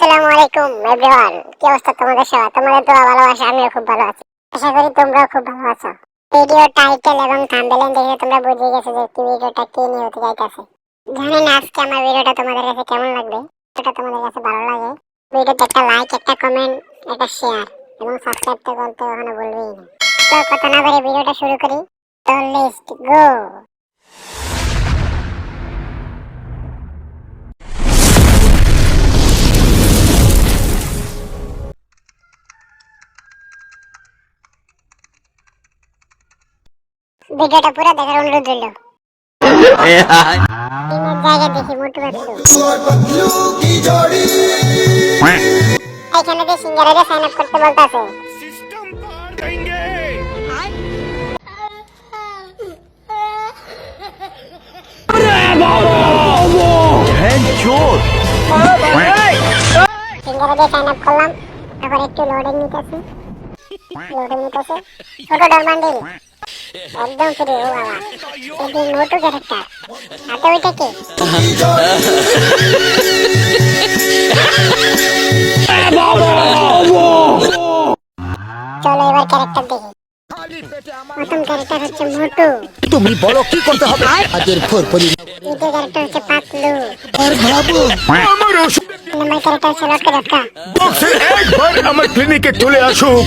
আসসালামু আলাইকুম এভরিওয়ান কি অবস্থা তোমাদের সবার? তোমাদের তো ভালোবাসা, আমিও খুব ভালো আছি। আশা করি তোমরাও খুব ভালো আছো। ভিডিও টাইটেল এবং থাম্বনেল দেখে তোমরা বুঝে গেছো যে কি ভিডিওটা কি নিয়ে হতে যাইতেছে জানি না আজকে আমার ভিডিওটা তোমাদের কাছে কেমন লাগবে? এটা তোমাদের কাছে ভালো লাগে? ভিডিওতে একটা লাইক একটা কমেন্ট একটা শেয়ার এবং সাবস্ক্রাইব তো করতে কখনো বলবেই না। তো কথা না বলে ভিডিওটা শুরু করি। তো লেটস গো ভিডিওটা পুরো দেখার অনুরোধ রইল। তিনের জায়গা দেখি মোটু পাতলু এখানে যে সিঙ্গারে সাইন করলাম, তারপর একটু লোডিং নিতেছি। লোডিং নিতেছে। ছোট ডরমান্ডিল একদম ও বাবা। এটি মোটু ক্যারেক্টার হাতে ওইটা কি? চলো এবার ক্যারেক্টার দেখি। প্রথম ক্যারেক্টার হচ্ছে মোটু। তুমি বলো কি করতে হবে? আজের ফোর পরি দ্বিতীয় ক্যারেক্টার হচ্ছে পাতলু। আর ভাবো। আমার ওষুধ নম্বর ক্যারেক্টার হচ্ছে লটকা লটকা। বক্সের একবার আমার ক্লিনিকে চলে আসুক।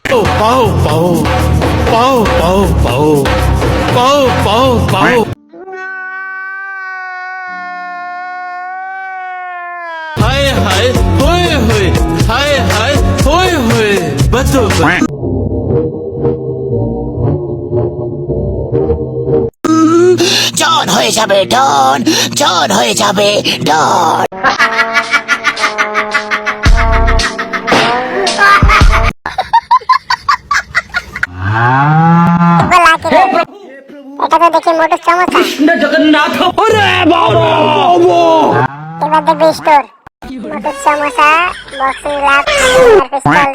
পাও পাও পাও পাও পাও পাও পাও পাও পাও হায় হায় হয়ে হয়ে হায় হায় হয়ে হয়ে বাতো জন হয়ে যাবে ডন জন হয়ে যাবে ডন এটা তো দেখি মোটু চমৎকার এবার দেখবে স্টোর মোটু সমোসা বক্সিং লাভ পিস্তল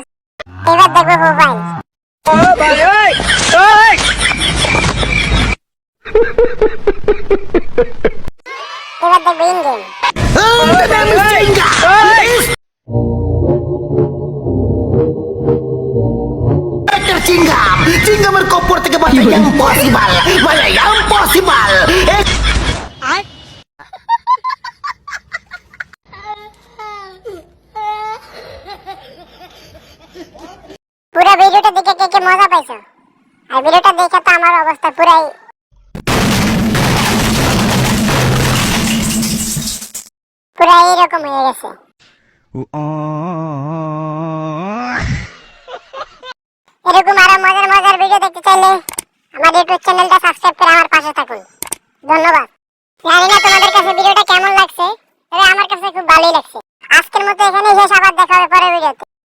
এবার দেখবে মোবাইল এবার দেখবে ইন গেম চিঙ্গামের কপর থেকে বাঁচা ইম্পসিবল মানে ইম্পসিবল পুরো ভিডিওটা দেখে কে কে মজা পাইছো? আর ভিডিওটা দেখে তো আমার অবস্থা পুরাই পুরা এইরকম হয়ে গেছে। এরকম আরও ভিডিও দেখতে চাইলে আমার ইউটিউব চ্যানেলটা সাবস্ক্রাইব করে আমার পাশে থাকুন। ধন্যবাদ। জানি না তোমাদের কাছে ভিডিওটা কেমন লাগছে, তবে আমার কাছে খুব ভালোই লাগছে। আজকের মতো এখানে শেষ, আবার দেখা হবে পরের ভিডিওতে